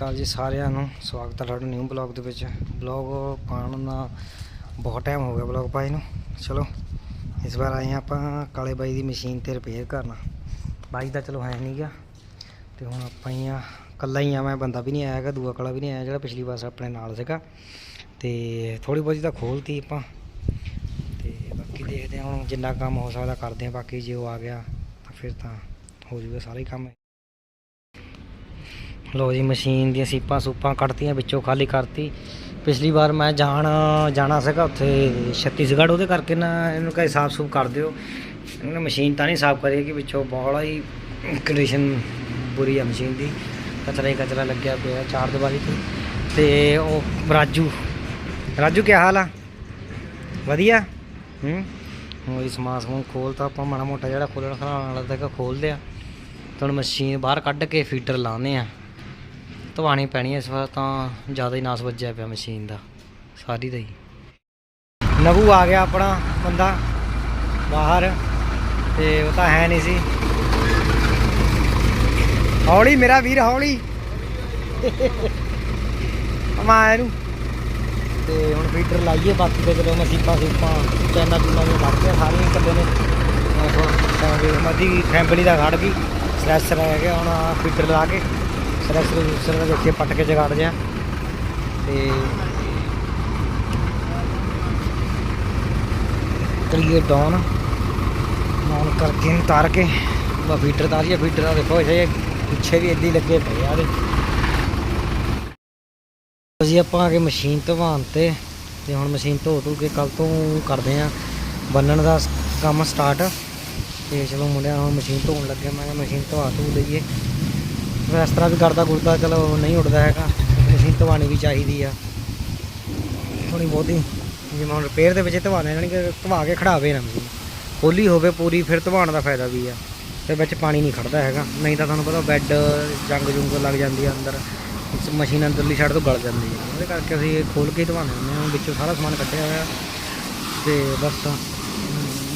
ਅਕਾਲ ਜੀ ਸਾਰਿਆਂ ਨੂੰ। ਸਵਾਗਤ ਹੈ ਤੁਹਾਡਾ ਨਿਊ ਬਲੌਗ ਦੇ ਵਿੱਚ। ਬਲੌਗ ਪਾਉਣ ਦਾ ਬਹੁਤ ਟਾਈਮ ਹੋ ਗਿਆ ਬਲੌਗ ਪਾਈ ਨੂੰ। ਚਲੋ, ਇਸ ਵਾਰ ਆਏ ਹਾਂ ਆਪਾਂ ਕਾਲੇ ਬਾਈ ਦੀ ਮਸ਼ੀਨ ਤੇ ਰਿਪੇਅਰ ਕਰਨਾ। ਬਾਈ ਦਾ ਚਲੋ ਹੈ ਨਹੀਂ ਗਿਆ ਤੇ ਹੁਣ ਆਪਾਂ ਹੀ ਆ ਕੱਲਾ ਹੀ ਆ ਮੈਂ, ਬੰਦਾ ਵੀ ਨਹੀਂ ਆਇਆ ਹੈਗਾ, ਦੂਆ ਕਾਲਾ ਵੀ ਨਹੀਂ ਆਇਆ ਜਿਹੜਾ ਪਿਛਲੀ ਵਾਰ ਆਪਣੇ ਨਾਲ ਸੀਗਾ। ਤੇ ਥੋੜੀ ਬਹੁਤੀ ਤਾਂ ਖੋਲਤੀ ਆਪਾਂ। ਤੇ ਬਾਕੀ ਦੇਖਦੇ ਹਾਂ ਹੁਣ ਜਿੰਨਾ ਕੰਮ ਹੋ ਸਕਦਾ ਕਰਦੇ ਹਾਂ। ਬਾਕੀ ਜੇ ਉਹ ਆ ਗਿਆ ਤਾਂ ਫਿਰ ਤਾਂ ਹੋ ਜੂਗਾ ਸਾਰਾ ਕੰਮ। ਲੋ ਜੀ, ਮਸ਼ੀਨ ਦੀਆਂ ਸੀਪਾਂ ਸੂਪਾਂ ਕੱਢਤੀਆਂ, ਵਿੱਚੋਂ ਖਾਲੀ ਕਰਤੀ। ਪਿਛਲੀ ਵਾਰ ਮੈਂ ਜਾਣ, ਜਾਣਾ ਸੀਗਾ ਉੱਥੇ ਛੱਤੀਸਗੜ੍ਹ, ਉਹਦੇ ਕਰਕੇ ਨਾ ਇਹਨੂੰ ਕਹੇ ਸਾਫ਼ ਸੂਫ ਕਰ ਦਿਓ। ਇਹਨਾਂ ਮਸ਼ੀਨ ਤਾਂ ਨਹੀਂ ਸਾਫ਼ ਕਰੀ ਕਿ ਵਿੱਚੋਂ ਬਹੁਤ ਹੀ ਕੰਡੀਸ਼ਨ ਬੁਰੀ ਆ ਮਸ਼ੀਨ ਦੀ। ਕਚਰਾ ਹੀ ਕਚਰਾ ਲੱਗਿਆ ਪਿਆ ਚਾਰ ਦੀਵਾਰੀ ਤੇ। ਤੇ ਉਹ ਰਾਜੂ ਰਾਜੂ ਕੀ ਹਾਲ ਆ? ਵਧੀਆ? ਹੂੰ? ਉਹ ਇਸ ਸਮਾਨ ਸਮੂਨ ਖੋਲਤਾ, ਆਪਾਂ ਮਾੜਾ ਮੋਟਾ ਜਿਹੜਾ ਖੋਲਣ ਖਲਾਉਣ ਵਾਲਾ ਤੱਕ ਖੋਲ ਲਿਆ ਤੇ ਹੁਣ ਮਸ਼ੀਨ ਬਾਹਰ ਕੱਢ ਕੇ ਫੀਡਰ ਲਾਉਂਦੇ ਆ। ਧਵਾਣੀ ਪੈਣੀ ਇਸ ਵਾਰ ਤਾਂ ਜ਼ਿਆਦਾ ਹੀ ਨਾਸ ਵੱਜਿਆ ਪਿਆ ਮਸ਼ੀਨ ਦਾ, ਸਾਰੀ ਦਾ ਹੀ। ਨਵੂ ਆ ਗਿਆ ਆਪਣਾ ਬੰਦਾ ਬਾਹਰ ਤੇ ਉਹ ਤਾਂ ਹੈ ਨਹੀਂ ਸੀ। ਹੌਲੀ ਮੇਰਾ ਵੀਰ, ਹੌਲੀ। ਅਮਾ ਇਹਨੂੰ। ਤੇ ਹੁਣ ਫੀਟਰ ਲਾਈਏ, ਬਾਕੀ ਤੇ ਚਲੋ ਮਸੀਪਾਂ ਸੂਪਾਂ ਚੈਨਾ ਚੂਨਾ ਵੀ ਲੱਗ ਸਾਰੀਆਂ ਕੱਲੇ ਨੇ ਮਦੀ ਫੈਮਿਲੀ ਦਾ ਖੜ ਗਈ ਸਲੈਸਰ ਰਹਿ ਗਿਆ, ਹੁਣ ਫੀਟਰ ਲਾ ਕੇ। ਸਲੈਸਰ ਸਲੈਸਰ ਦਾ ਦੇਖੀਏ, ਪੱਟ ਕੇ ਜਗਾੜ ਜਿਆ ਤੇ ਕਰੀਏ ਡਾਊਨ। ਡਾਊਨ ਕਰਕੇ ਤਾਰ ਕੇ। ਬਾ ਫੀਡਰ ਤਾਰੀਏ ਫੀਡਰ ਆ ਦੇਖੋ ਇਹ ਪਿੱਛੇ ਵੀ ਇੱਦੀ ਲੱਗੇ ਪਏ ਆ ਇਹਦੇ। ਅਸੀਂ ਆਪਾਂ ਆ ਕੇ ਮਸ਼ੀਨ ਧਵਾਉਣ ਤੇ ਤੇ ਹੁਣ ਮਸ਼ੀਨ ਧੋ ਧੋ ਕੇ ਕੱਲ ਤੋਂ ਕਰਦੇ ਆ ਬੰਨਣ ਦਾ ਕੰਮ ਸਟਾਰਟ ਤੇ ਚਲੋ ਮੁੰਡਿਆਂ ਹੁਣ ਮਸ਼ੀਨ ਧੋਣ ਲੱਗੇ ਮੈਂ ਮਸ਼ੀਨ ਧਵਾ ਧੂ ਲਈਏ। ਫਿਰ ਇਸ ਤਰ੍ਹਾਂ ਵੀ ਕਰਦਾ ਗੁਰਦਾ ਚਲੋ ਨਹੀਂ ਉੱਡਦਾ ਹੈਗਾ। ਮਸ਼ੀਨ ਧਵਾਣੀ ਵੀ ਚਾਹੀਦੀ ਆ। ਥੋੜੀ ਬਹੁਤੀ, ਜਿਵੇਂ ਹੁਣ ਰਿਪੇਅਰ ਦੇ ਵਿੱਚ ਧਵਾਣੇ ਜਾਣੀ ਕਿ ਧਵਾ ਕੇ ਖੜਾਵੇ ਨਾ ਮਸ਼ੀਨ। ਖੋਲੀ ਹੋਵੇ ਪੂਰੀ, ਫਿਰ ਧਵਾਉਣ ਦਾ ਫਾਇਦਾ ਵੀ ਆ। ਤੇ ਵਿੱਚ ਪਾਣੀ ਨਹੀਂ ਖੜਦਾ ਹੈਗਾ। ਨਹੀਂ ਤਾਂ ਤੁਹਾਨੂੰ ਪਤਾ ਬੈੱਡ, ਜੰਗ ਜੁੰਗ ਲੱਗ ਜਾਂਦੀ ਆ ਅੰਦਰ। ਮਸ਼ੀਨ ਅੰਦਰਲੀ ਛੱਡ ਤੋਂ ਗਲ ਜਾਂਦੀ ਹੈ ਉਹਦੇ ਕਰਕੇ ਅਸੀਂ ਇਹ ਖੋਲ ਕੇ ਧਵਾਉਂਦੇ ਹੁੰਦੇ ਹਾਂ। ਵਿੱਚੋਂ ਸਾਰਾ ਸਮਾਨ ਕੱਢਿਆ ਹੋਇਆ। ਤੇ ਬਸ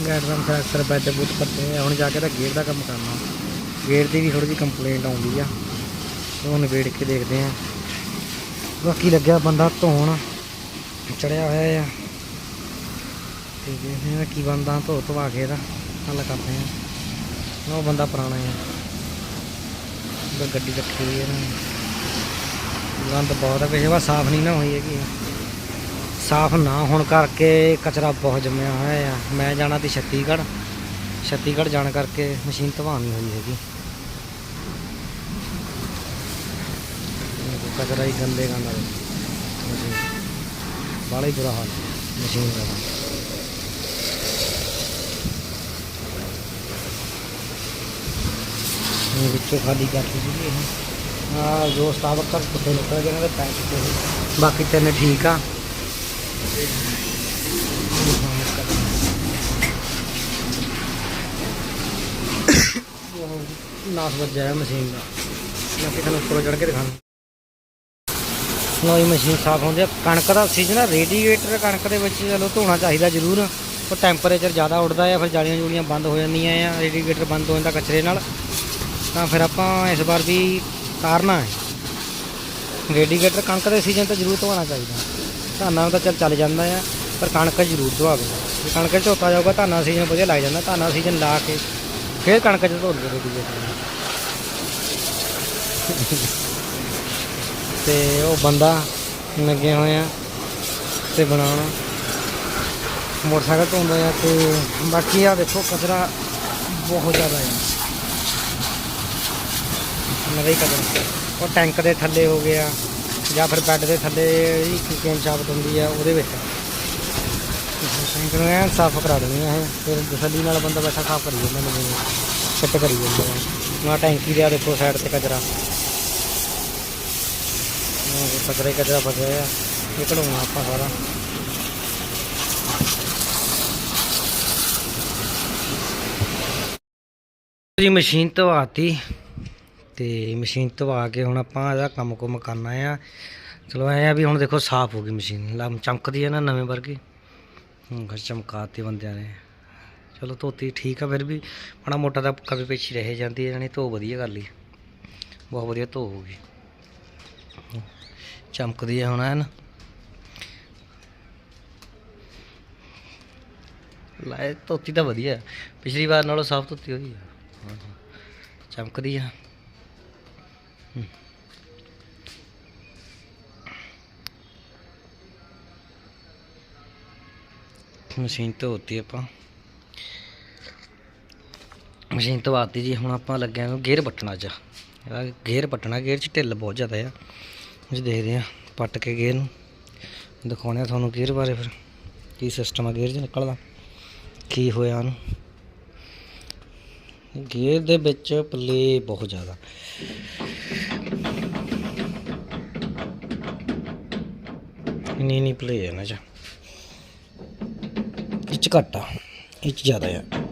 ਗੈਟ ਦਾ ਅਕਸਰ ਬੈੱਡ ਬੁੱਟ ਕਰਦੇ ਆ। ਹੁਣ ਜਾ ਕੇ ਤਾਂ ਗੇਟ ਦਾ ਕੰਮ ਕਰਨਾ। ਗੇਟ ਦੀ ਵੀ ਥੋੜੀ ਜਿਹੀ ਕੰਪਲੇਂਟ ਆਉਂਦੀ ਆ। ਉਹ ਨਿਬੇੜ ਕੇ ਦੇਖਦੇ ਆ। ਬਾਕੀ ਲੱਗਿਆ ਬੰਦਾ ਧੋਣ, ਚੜਿਆ ਹੋਇਆ ਆ। ਤੇ ਦੇਖਦੇ ਆ ਕੀ ਬੰਦਾ ਧੋ ਧਵਾ ਕੇ ਇਹਦਾ ਹੱਲ ਕਰਦੇ ਆ। ਉਹ ਬੰਦਾ ਪੁਰਾਣਾ ਆ। ਉਹਦਾ ਗੱਡੀ ਰੱਖੀ ਹੋਈ ਇਹਨਾਂ। ਨਾ ਗੰਦ ਬਹੁਤ ਆ ਪਿਛੇ ਵਾ ਸਾਫ਼ ਨਹੀਂ ਨਾ ਹੋਈ ਹੈਗੀ। ਸਾਫ਼ ਨਾ ਹੋਣ ਕਰਕੇ ਕਚਰਾ ਬਹੁਤ ਜੰਮਿਆ ਹੋਇਆ ਆ। ਮੈਂ ਜਾਣਾ ਤੇ ਛੱਤੀਗੜ੍ਹ ਛੱਤੀਗੜ੍ਹ ਜਾਣ ਕਰਕੇ ਮਸ਼ੀਨ ਧਵਾਉਣੀ ਹੋਈ ਹੈਗੀ। ਇਹ ਕਚਰਾ ਹੀ ਗੰਦੇ ਗੰਦਾ ਬਾਲਾ ਹੀ ਬੁਰਾ ਹਾਲ ਮਸ਼ੀਨ ਦਾ ਤਾਂ। ਇਹ ਵਿੱਚੋਂ ਖਾਲੀ ਕਰਤੀ ਸੀ ਇਹ ਆ ਜੋ ਸਟਾਫ ਕਰ ਪੁੱਠੇ ਨਿਕਲ ਗਏ ਨੇ ਤੇ ਪੈਸੇ ਤੇ ਬਾਕੀ ਤਿੰਨ ਠੀਕ ਆ ਨਾਸ ਵੱਜਿਆ ਹੈ ਮਸ਼ੀਨ ਦਾ ਮੈਂ ਕਿ ਤੁਹਾਨੂੰ ਉੱਪਰੋਂ ਮਸ਼ੀਨ ਸਾਫ਼ ਹੁੰਦੀ ਆ। ਕਣਕ ਦਾ ਸੀਜ਼ਨ ਆ, ਰੇਡੀਏਟਰ ਕਣਕ ਦੇ ਵਿੱਚ ਚਲੋ ਧੋਣਾ ਚਾਹੀਦਾ ਜ਼ਰੂਰ। ਉਹ ਟੈਂਪਰੇਚਰ ਜ਼ਿਆਦਾ ਉੱਡਦਾ ਆ, ਫਿਰ ਜਾਲੀਆਂ ਜੂਲੀਆਂ ਬੰਦ ਹੋ ਜਾਂਦੀਆਂ ਆ, ਰੇਡੀਏਟਰ ਬੰਦ ਹੋ ਜਾਂਦਾ ਕਚਰੇ ਨਾਲ। ਤਾਂ ਫਿਰ ਆਪਾਂ ਇਸ ਵਾਰ ਵੀ ਤਾਰਨਾ ਹੈ। ਰੇਡੀਏਟਰ ਕਣਕ ਦੇ ਸੀਜ਼ਨ ਤੇ ਜ਼ਰੂਰ ਧੋਣਾ ਚਾਹੀਦਾ। ਧਾਨਾਂ ਤਾਂ ਚੱਲ ਚੱਲ ਜਾਂਦਾ ਆ, ਪਰ ਕਣਕ ਜ਼ਰੂਰ ਧਵਾਵੇ। ਜੇ ਕਣਕ 'ਚ ਧੋਤਾ ਜਾਊਗਾ, ਧਾਨਾਂ ਸੀਜ਼ਨ ਵਧੀਆ ਲੱਗ ਜਾਂਦਾ। ਧਾਨਾਂ ਸੀਜ਼ਨ ਲਾ ਕੇ ਫਿਰ ਕਣਕ 'ਚ ਧੋ ਲਈਏ ਰੇਡੀਏਟਰ। ਤੇ ਉਹ ਬੰਦਾ ਲੱਗੇ ਹੋਏ ਆ ਤੇ ਬਣਾਉਣਾ। ਮੋਟਰਸਾਈਕਲ ਧੋਂਦਾ ਆ ਤੇ ਬਾਕੀ ਆ ਦੇਖੋ ਕਚਰਾ ਬਹੁਤ ਜ਼ਿਆਦਾ ਆ। ਨਵੇਂ ਕਦਮ ਉਹ ਟੈਂਕ ਦੇ ਥੱਲੇ ਹੋ ਗਿਆ ਜਾਂ ਫਿਰ ਬੈੱਡ ਦੇ ਥੱਲੇ ਜਿਹੜੀ ਕਿਕੇਨ ਸ਼ਾਫਟ ਹੁੰਦੀ ਆ ਉਹਦੇ ਵਿੱਚ। ਟੈਂਕ ਨੂੰ ਐਨ ਸਾਫ਼ ਕਰਾ ਦਿੰਦੇ ਆ ਇਹ। ਫਿਰ ਤਸੱਲੀ ਨਾਲ ਬੰਦਾ ਬੈਠਾ ਸਾਫ਼ ਕਰੀ ਜਾਂਦਾ ਨਵੇਂ ਫਿੱਟ ਕਰੀ ਜਾਂਦਾ ਆ। ਟੈਂਕੀ ਦੇ ਆ ਦੇਖੋ ਸਾਈਡ ਤੇ ਕਚਰਾ। ਉਹ ਕਚਰਾ ਹੀ ਕਚਰਾ ਫਸਿਆ ਆ ਇਹ ਆਪਾਂ ਸਾਰਾ ਜੀ, ਮਸ਼ੀਨ ਧਵਾਤੀ ਤੇ ਮਸ਼ੀਨ ਧਵਾ ਕੇ ਹੁਣ ਆਪਾਂ ਇਹਦਾ ਕੰਮ ਕੁਮ ਕਰਨਾ ਆ। ਚਲੋ ਐ ਆ ਵੀ ਹੁਣ ਦੇਖੋ ਸਾਫ਼ ਹੋ ਗਈ ਮਸ਼ੀਨ। ਲੰਮ ਚਮਕਦੀ ਹੈ ਨਾ ਨਵੇਂ ਵਰਗੀ। ਹੁਣ ਘਰ ਚਮਕਾਤੀ ਬੰਦਿਆਂ ਨੇ। ਚਲੋ ਧੋਤੀ ਠੀਕ ਆ ਫਿਰ ਵੀ। ਮਾੜਾ ਮੋਟਾ ਤਾਂ ਕਦੇ ਪਿੱਛੇ ਰਹਿ ਜਾਂਦੀ ਹੈ ਜਾਣੀ ਧੋ ਵਧੀਆ ਕਰ ਲਈ ਬਹੁਤ ਵਧੀਆ ਧੋ ਹੋ ਗਈ। ਚਮਕਦੀ ਹੈ ਹੁਣ ਐਨ। ਲਾਇ ਧੋਤੀ ਤਾਂ ਵਧੀਆ। ਪਿਛਲੀ ਵਾਰ ਨਾਲੋਂ ਸਾਫ਼ ਧੋਤੀ ਹੋਈ ਆ। ਚਮਕਦੀ ਆ। ਮਸ਼ੀਨ ਧੋਤੀ ਆਪਾਂ। ਮਸ਼ੀਨ ਧਵਾਤੀ ਜੀ, ਹੁਣ ਆਪਾਂ ਲੱਗਿਆ ਨੂੰ ਗੇਅਰ ਪੱਟਣਾ ਚ ਗੇਅਰ ਪੱਟਣਾ, ਗੇਅਰ ਚ ਢਿੱਲ ਬਹੁਤ ਜ਼ਿਆਦਾ ਆ। ਜੀ ਦੇਖਦੇ ਆ, ਪੱਟ ਕੇ ਗੇਅਰ ਨੂੰ। ਦਿਖਾਉਣੇ ਆ ਤੁਹਾਨੂੰ ਗੇਅਰ ਬਾਰੇ ਫਿਰ, ਕੀ ਸਿਸਟਮ ਆ ਗੇਅਰ ਚ ਨਿਕਲਦਾ, ਕੀ ਹੋਇਆ ਉਹਨੂੰ। ਗੇਅਰ ਦੇ ਵਿੱਚ ਪਲੇ ਬਹੁਤ ਜ਼ਿਆਦਾ। ਨਹੀਂ ਨਹੀਂ ਪਲੇ ਹੈ ਨਾ ਚ। ਇਹ ਚ ਘੱਟ ਆ, ਇਹ ਚ ਜ਼ਿਆਦਾ ਆ।